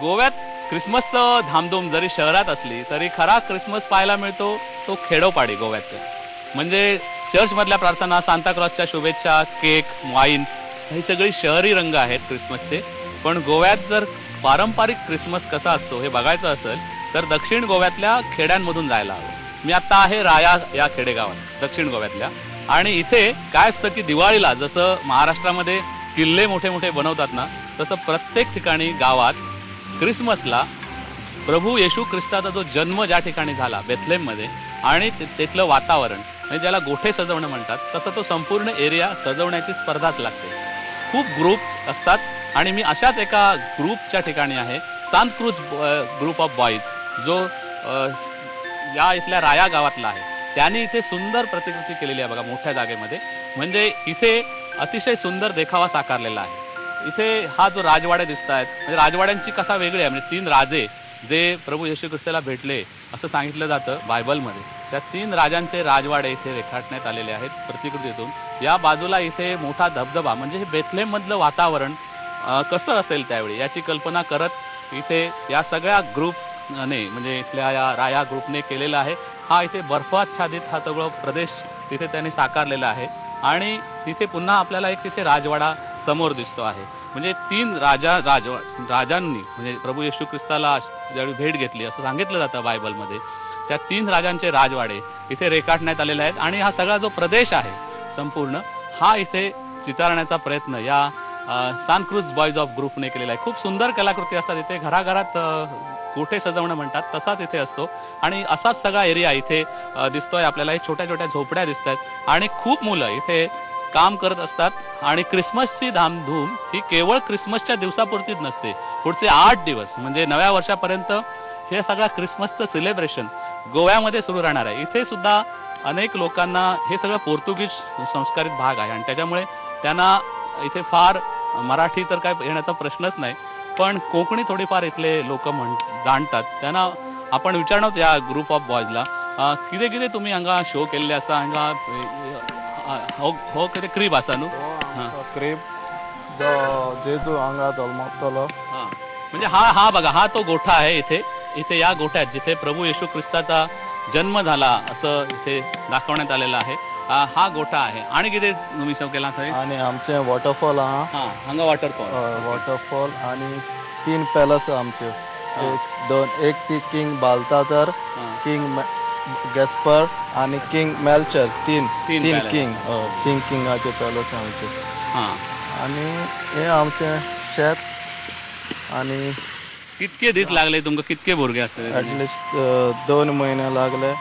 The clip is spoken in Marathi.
गोव्यात क्रिसमसचं धामधूम जरी शहरात असली तरी खरा क्रिसमस पाहायला मिळतो तो खेडोपाडी गोव्यात. म्हणजे चर्चमधल्या प्रार्थना सांताक्रॉसच्या शुभेच्छा केक वाईन्स ही सगळी शहरी रंग आहेत क्रिसमसचे. पण गोव्यात जर पारंपरिक क्रिसमस कसा असतो हे बघायचं असेल तर दक्षिण गोव्यातल्या खेड्यांमधून जायला हवं. मी आता आहे राया या खेडेगावात दक्षिण गोव्यातल्या. आणि इथे काय असतं की दिवाळीला जसं महाराष्ट्रामध्ये किल्ले मोठे मोठे बनवतात ना तसं प्रत्येक ठिकाणी गावात क्रिसमसला प्रभू येशू ख्रिस्ताचा जो जन्म ज्या ठिकाणी झाला बेथलेममध्ये आणि तिथलं वातावरण म्हणजे ज्याला गोठे सजवणं म्हणतात तसं तो संपूर्ण एरिया सजवण्याची स्पर्धाच लागते. खूप ग्रुप असतात आणि मी अशाच एका ग्रुपच्या ठिकाणी आहे सांतक्रूज ग्रुप ऑफ बॉईज जो या इथल्या राया गावातला आहे. त्यांनी इथे सुंदर प्रतिकृती केलेली आहे बघा मोठ्या जागेमध्ये. म्हणजे इथे अतिशय सुंदर देखावा साकारलेला आहे. इथे हा जो राजवाडे दिसत आहेत म्हणजे राजवाड्यांची कथा वेगळी आहे. म्हणजे तीन राजे जे प्रभू येशू ख्रिस्ताला भेटले असं सांगितलं जातं बायबलमध्ये. त्या तीन राजांचे राजवाडे इथे रेखाटण्यात आलेले आहेत प्रतिकृतीतून. या बाजूला इथे मोठा धबधबा म्हणजे हे बेथलेममधलं वातावरण कसं असेल त्यावेळी याची कल्पना करत इथे या सगळ्या ग्रुपने म्हणजे इथल्या या राया ग्रुपने केलेला आहे. हा इथे बर्फाच्छादित हा सगळं प्रदेश तिथे त्यांनी साकारलेला आहे. आणि तिथे पुन्हा आपल्याला एक तिथे राजवाडा समोर दिसतो आहे. म्हणजे तीन राजा राज राजांनी म्हणजे प्रभू येशू ख्रिस्ताला ज्यावेळी भेट घेतली असं सांगितलं जातं बायबलमध्ये त्या तीन राजांचे राजवाडे इथे रेखाटण्यात आलेले आहेत. आणि हा सगळा जो प्रदेश आहे संपूर्ण हा इथे चितारण्याचा प्रयत्न या सानक्रूज बॉयज ऑफ ग्रुपने केलेला आहे. खूप सुंदर कलाकृती असतात इथे. घराघरात गोठे सजवणं म्हणतात तसाच इथे असतो. आणि असाच सगळा एरिया इथे दिसतोय आपल्याला. हे छोट्या छोट्या झोपड्या दिसत आहेत आणि खूप मुलं इथे काम करत असतात. आणि क्रिसमसची धामधूम ही केवळ क्रिसमसच्या दिवसापुरतीच नसते. पुढचे आठ दिवस म्हणजे नव्या वर्षापर्यंत हे सगळं क्रिसमसचं सेलिब्रेशन गोव्यामध्ये सुरू राहणार आहे. इथे सुद्धा अनेक लोकांना हे सगळं पोर्तुगीज संस्कारित भाग आहे. आणि त्याच्यामुळे त्यांना इथे फार मराठी तर काय येण्याचा प्रश्नच नाही. पण कोकणी थोडीफार इथले लोक म्हण जाणतात. त्यांना आपण विचारणार या ग्रुप ऑफ बॉयजला किती किती तुम्ही हांगा शो केल्ले असा? हांगा हो हो कितें क्रीब आसा न्हू हां क्रीब जो जेजू हांगा जल्मतलो हां म्हणजे हा हा बघा हा तो गोठा आहे इथे इथे या गोठ्यात जिथे प्रभू येशू ख्रिस्ताचा जन्म झाला असं इथे दाखवण्यात आलेलं आहे हा हा गोठा आहे आणि किती तुम्ही शो केला थंय आनी आमचे वॉटरफॉल आहा हां हांगा वॉटरफॉल वॉटरफॉल आनी तीन पॅलस आमचे एक दोन एक ती किंग बालताजर किंग गॅस्पर आनी किंग मेल्चर तीन. तीन तीन palace. किंग. तीन किंगाचे पॅलस आमचे. हां. आनी हे आमचे शेत आनी कितके दीस लागले तुमकां? कितके भुरगे आसले ॲटलिस्ट दोन महिने लागले.